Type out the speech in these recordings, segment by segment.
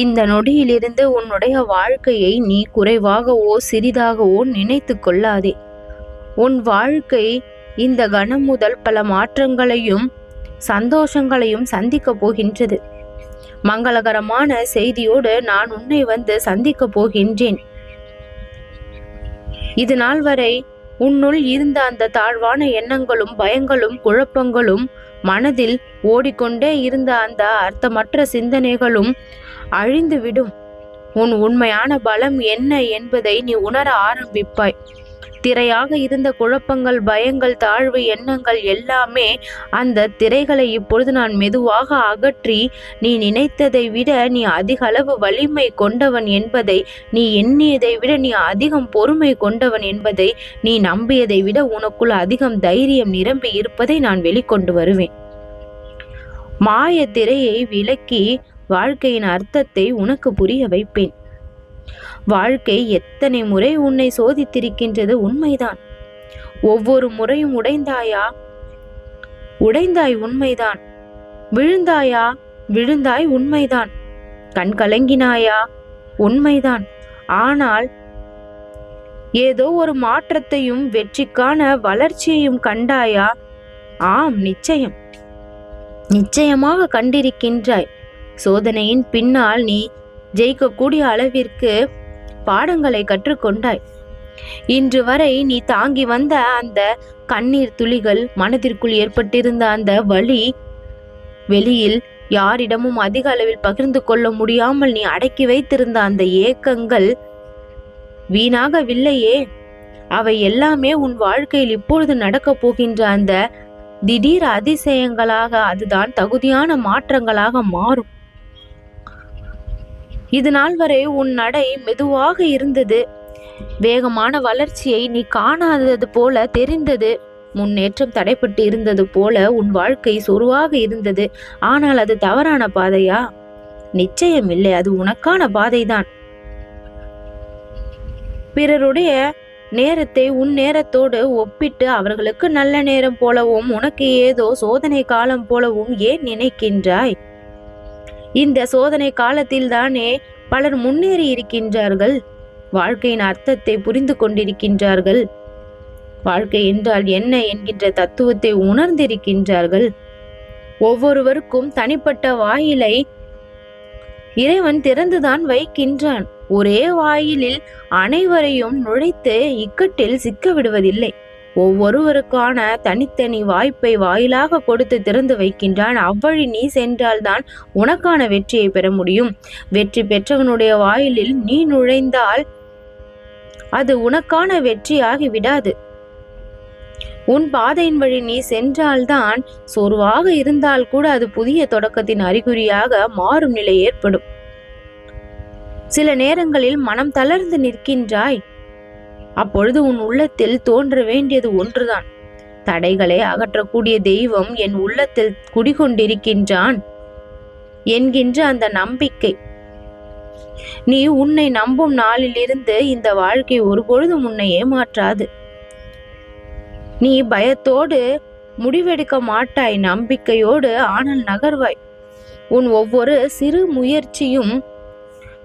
இந்த நொடியிலிருந்து உன்னுடைய வாழ்க்கையை நீ குறைவாகவோ சிறிதாகவோ நினைத்து கொள்ளாதே. உன் வாழ்க்கை இந்த கணம் முதல் பல மாற்றங்களையும் சந்தோஷங்களையும் சந்திக்கப் போகின்றது. மங்களகரமான செய்தியோடு நான் உன்னை வந்து சந்திக்கப் போகின்றேன். இது நாள் வரை உன்னுள் இருந்த அந்த தாழ்வான எண்ணங்களும் பயங்களும் குழப்பங்களும் மனதில் ஓடிக்கொண்டே இருந்த அந்த அர்த்தமற்ற சிந்தனைகளும் அழிந்துவிடும். உன் உண்மையான பலம் என்ன என்பதை நீ உணர ஆரம்பிப்பாய். திரையாக இருந்த குழப்பங்கள் பயங்கள் தாழ்வு எண்ணங்கள் எல்லாமே அந்த திரைகளை இப்பொழுது நான் மெதுவாக அகற்றி நீ நினைத்ததை விட நீ அதிக அளவு வலிமை கொண்டவன் என்பதை நீ எண்ணியதை விட நீ அதிகம் பொறுமை கொண்டவன் என்பதை நீ நம்பியதை விட உனக்குள் அதிகம் தைரியம் நிரம்பி இருப்பதை நான் வெளிக்கொண்டு வருவேன். மாய திரையை விலக்கி வாழ்க்கையின் அர்த்தத்தை உனக்கு புரிய வைப்பேன். வாழ்க்கை எத்தனை முறை உன்னை சோதித்திருக்கின்றது உண்மைதான். ஒவ்வொரு முறையும் உடைந்தாயா? உடைந்தாய் உண்மைதான். விழுந்தாயா? விழுந்தாய் உண்மைதான். கண் கலங்கினாயா? உண்மைதான். ஆனால் ஏதோ ஒரு மாற்றத்தையும் வெற்றிக்கான வளர்ச்சியையும் கண்டாயா? ஆம் நிச்சயம். நிச்சயமாக கண்டிருக்கின்றாய். சோதனையின் பின்னால் நீ ஜெயிக்கக்கூடிய அளவிற்கு பாடங்களை கற்றுக்கொண்டாய். இன்று வரை நீ தாங்கி வந்த அந்த கண்ணீர் துளிகள் மனதிற்குள் ஏற்பட்டிருந்த அந்த வழி வெளியில் யாரிடமும் அதிக அளவில் பகிர்ந்து கொள்ள முடியாமல் நீ அடக்கி வைத்திருந்த அந்த ஏக்கங்கள் வீணாகவில்லையே. அவை எல்லாமே உன் வாழ்க்கையில் இப்பொழுது நடக்கப் போகின்ற அந்த திடீர் அதிசயங்களாக அதுதான் தகுதியான மாற்றங்களாக மாறும். இது நாள் வரை உன் நடை மெதுவாக இருந்தது. வேகமான வளர்ச்சியை நீ காணாதது போல தெரிந்தது. முன்னேற்றம் தடைப்பட்டு இருந்தது போல உன் வாழ்க்கை சொருவாக இருந்தது. ஆனால் அது தவறான பாதையா? நிச்சயம் இல்லை அது உனக்கான பாதைதான். பிறருடைய நேரத்தை உன் நேரத்தோடு ஒப்பிட்டு அவர்களுக்கு நல்ல நேரம் போலவும் உனக்கு ஏதோ சோதனை காலம் போலவும் ஏன் நினைக்கின்றாய்? இந்த சோதனை காலத்தில் தானே பலர் முன்னேறி இருக்கின்றார்கள் வாழ்க்கையின் அர்த்தத்தை புரிந்து கொண்டிருக்கின்றார்கள். வாழ்க்கை என்றால் என்ன என்கின்ற தத்துவத்தை உணர்ந்திருக்கின்றார்கள். ஒவ்வொருவருக்கும் தனிப்பட்ட வாயிலை இறைவன் திறந்துதான் வைக்கின்றான். ஒரே வாயிலில் அனைவரையும் நுழைத்து இக்கட்டில் சிக்க விடுவதில்லை ஒவ்வொருவருக்கான தனித்தனி வாய்ப்பை வாயிலாக கொடுத்து திறந்து வைக்கின்றான். அவ்வழி நீ சென்றால்தான் உனக்கான வெற்றியை பெற முடியும். வெற்றி பெற்றவனுடைய வாயிலில் நீ நுழைந்தால் அது உனக்கான வெற்றியாகி விடாது. உன் பாதையின் வழி நீ சென்றால்தான் சோர்வாக இருந்தால் கூட அது புதிய தொடக்கத்தின் அறிகுறியாக மாறும் நிலை ஏற்படும். சில நேரங்களில் மனம் தளர்ந்து நிற்கின்றாய். அப்பொழுது உன் உள்ளத்தில் தோன்ற வேண்டியது ஒன்றுதான். தடைகளை அகற்றக்கூடிய தெய்வம் என் உள்ளத்தில் குடிகொண்டிருக்கின்றான் என்கின்ற அந்த நம்பிக்கை. நீ உன்னை நம்பும் நாளிலிருந்து இந்த வாழ்க்கை ஒருபொழுதும் உன்னை ஏமாற்றாது. நீ பயத்தோடு முடிவெடுக்க மாட்டாய் நம்பிக்கையோடு ஆனால் நகர்வாய். உன் ஒவ்வொரு சிறு முயற்சியும்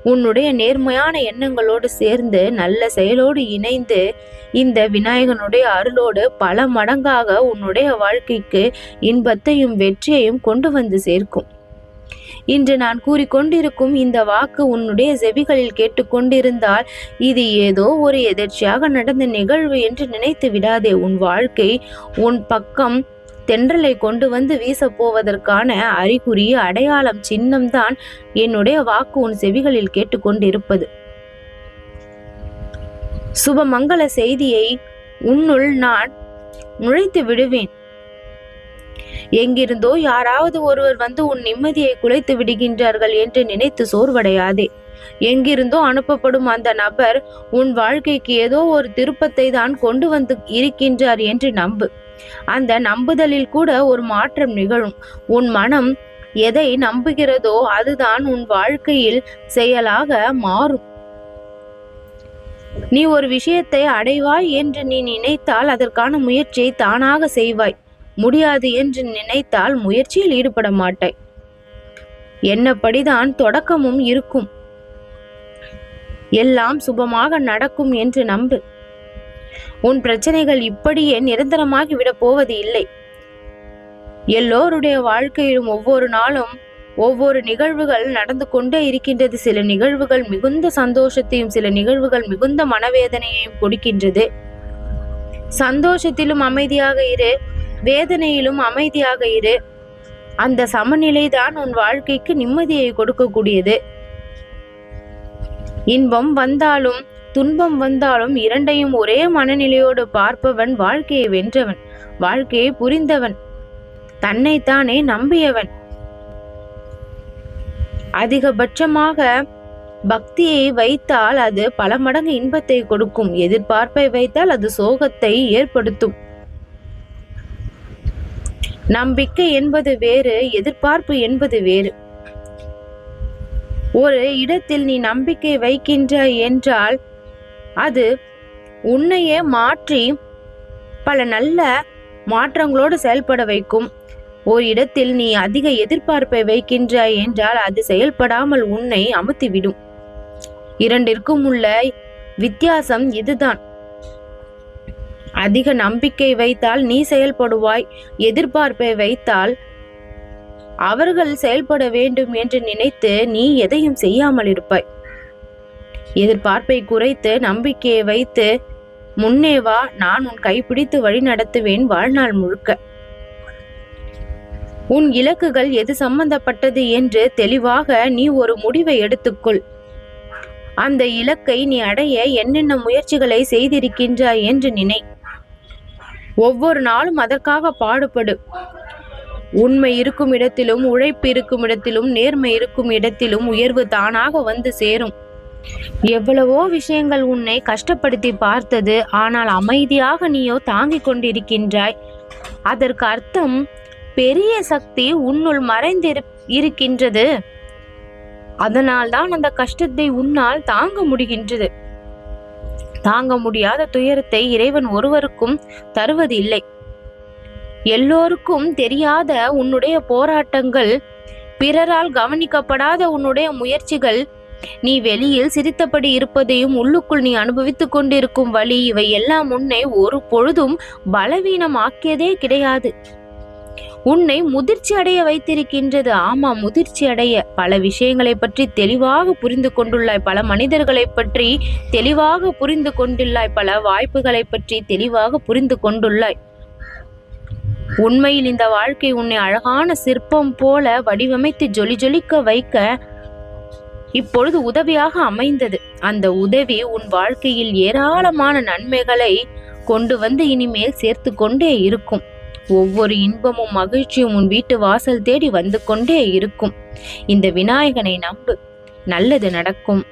உன்னுடைய நேர்மையான எண்ணங்களோடு சேர்ந்து நல்ல செயலோடு இணைந்து இந்த விநாயகனுடைய அருளோடு பல மடங்காக உன்னுடைய வாழ்க்கைக்கு இன்பத்தையும் வெற்றியையும் கொண்டு வந்து சேர்க்கும். இன்று நான் கூறிக்கொண்டிருக்கும் இந்த வாக்கு உன்னுடைய செவிகளில் கேட்டுக்கொண்டிருந்தால் இது ஏதோ ஒரு எதிர்ச்சியாக நடந்த நிகழ்வு என்று நினைத்து விடாதே. உன் வாழ்க்கை உன் பக்கம் தென்றலை கொண்டு வந்து வீசப் போவதற்கான அறிகுறி அடையாளம் சின்னம்தான் என்னுடைய வாக்கு உன் செவிகளில் கேட்டுக்கொண்டிருப்பது. சுபமங்கள செய்தியை உன்னுள் நான் நுழைத்து விடுவேன். எங்கிருந்தோ யாராவது ஒருவர் வந்து உன் நிம்மதியை குலைத்து விடுகின்றார்கள் என்று நினைத்து சோர்வடையாதே. எங்கிருந்தோ அனுப்பப்படும் அந்த நபர் உன் வாழ்க்கைக்கு ஏதோ ஒரு திருப்பத்தை தான் கொண்டு வந்து இருக்கின்றார் என்று நம்பு. அந்த நம்புதலில் கூட ஒரு மாற்றம் நிகழும். உன் மனம் எதை நம்புகிறதோ அதுதான் உன் வாழ்க்கையில் செயலாக மாறும். நீ ஒரு விஷயத்தை அடைவாய் என்று நீ நினைத்தால் அதற்கான முயற்சியை தானாக செய்வாய். முடியாது என்று நினைத்தால் முயற்சியில் ஈடுபட மாட்டாய். என்னப்படிதான் தொடக்கமும் இருக்கும். எல்லாம் சுபமாக நடக்கும் என்று நம்பு. உன் பிரச்சனைகள் இப்படியே நிரந்தரமாகி விடப் போவது இல்லை. எல்லோருடைய வாழ்க்கையிலும் ஒவ்வொரு நாளும் ஒவ்வொரு நிகழ்வுகள் நடந்து கொண்டே இருக்கின்றது. சில நிகழ்வுகள் மிகுந்த சந்தோஷத்தையும் சில நிகழ்வுகள் மிகுந்த மனவேதனையையும் கொடுக்கின்றது. சந்தோஷத்திலும் அமைதியாக இரு வேதனையிலும் அமைதியாக இரு. அந்த சமநிலை தான் உன் வாழ்க்கைக்கு நிம்மதியை கொடுக்கக்கூடியது. இன்பம் வந்தாலும் துன்பம் வந்தாலும் இரண்டையும் ஒரே மனநிலையோடு பார்ப்பவன் வாழ்க்கையை வென்றவன் வாழ்க்கையை புரிந்தவன் தன்னைத்தானே நம்பியவன். அதிகபட்சமாக பக்தியை வைத்தால் அது பல மடங்கு இன்பத்தை கொடுக்கும். எதிர்பார்ப்பை வைத்தால் அது சோகத்தை ஏற்படுத்தும். நம்பிக்கை என்பது வேறு எதிர்பார்ப்பு என்பது வேறு. ஒரு இடத்தில் நீ நம்பிக்கை வைக்கின்ற என்றால் அது உன்னையே மாற்றி பல நல்ல மாற்றங்களோடு செயல்பட வைக்கும். ஓர் இடத்தில் நீ அதிக எதிர்பார்ப்பை வைக்கின்றாய் என்றால் அது செயல்படாமல் உன்னை அமுத்திவிடும். இரண்டிற்கும் உள்ள வித்தியாசம் இதுதான். அதிக நம்பிக்கை வைத்தால் நீ செயல்படுவாய் எதிர்பார்ப்பை வைத்தால் அவர்கள் செயல்பட வேண்டும் என்று நினைத்து நீ எதையும் செய்யாமல் இருப்பாய் எதிர்பார்ப்பை குறைத்து நம்பிக்கையை வைத்து முன்னே வா நான் உன் கைப்பிடித்து வழி நடத்துவேன் வாழ்நாள் முழுக்க. உன் இலக்குகள் எது சம்பந்தப்பட்டது என்று தெளிவாக நீ ஒரு முடிவை எடுத்துக்கொள். அந்த இலக்கை நீ அடைய என்னென்ன முயற்சிகளை செய்திருக்கின்றாய் என்று நினை. ஒவ்வொரு நாளும் அதற்காக பாடுபடு. உண்மை இருக்கும் இடத்திலும் உழைப்பு இருக்கும் இடத்திலும் நேர்மை இருக்கும் இடத்திலும் உயர்வு தானாக வந்து சேரும். எவ்வளவோ விஷயங்கள் உன்னை கஷ்டப்படுத்தி பார்த்தது ஆனால் அமைதியாக நீயோ தாங்கிக் கொண்டிருக்கின்றாய். அதற்கு அர்த்தம் பெரிய சக்தி உன்னுள் மறைந்திரு இருக்கின்றது. அதனால்தான் அந்த கஷ்டத்தை உன்னால் தாங்க முடிகின்றது. தாங்க முடியாத துயரத்தை இறைவன் ஒருவருக்கும் தருவது இல்லை எல்லோருக்கும் தெரியாத உன்னுடைய போராட்டங்கள் பிறரால் கவனிக்கப்படாத உன்னுடைய முயற்சிகள் நீ வெளியில் சிரித்தபடி இருப்பதையும் உள்ளுக்குள் நீ அனுபவித்துக் கொண்டிருக்கும் வழி இவை எல்லாம் உன்னை ஒரு பொழுதும் பலவீனமாக்கியதே கிடையாது. உன்னை முதிர்ச்சி அடைய வைத்திருக்கின்றது. ஆமா முதிர்ச்சி அடைய. பல விஷயங்களை பற்றி தெளிவாக புரிந்து கொண்டுள்ளாய். பல மனிதர்களை பற்றி தெளிவாக புரிந்து கொண்டுள்ளாய். பல வாய்ப்புகளை பற்றி தெளிவாக புரிந்து கொண்டுள்ளாய். உண்மையில் இந்த வாழ்க்கை உன்னை அழகான சிற்பம் போல வடிவமைத்து ஜொலி ஜொலிக்க வைக்க இப்பொழுது உதவியாக அமைந்தது. அந்த உதவி உன் வாழ்க்கையில் ஏராளமான நன்மைகளை கொண்டு வந்து இனிமேல் சேர்த்து கொண்டே இருக்கும். ஒவ்வொரு இன்பமும் மகிழ்ச்சியும் உன் வீட்டு வாசல் தேடி வந்து கொண்டே இருக்கும். இந்த விநாயகனை நம்பு. நல்லது நடக்கும்.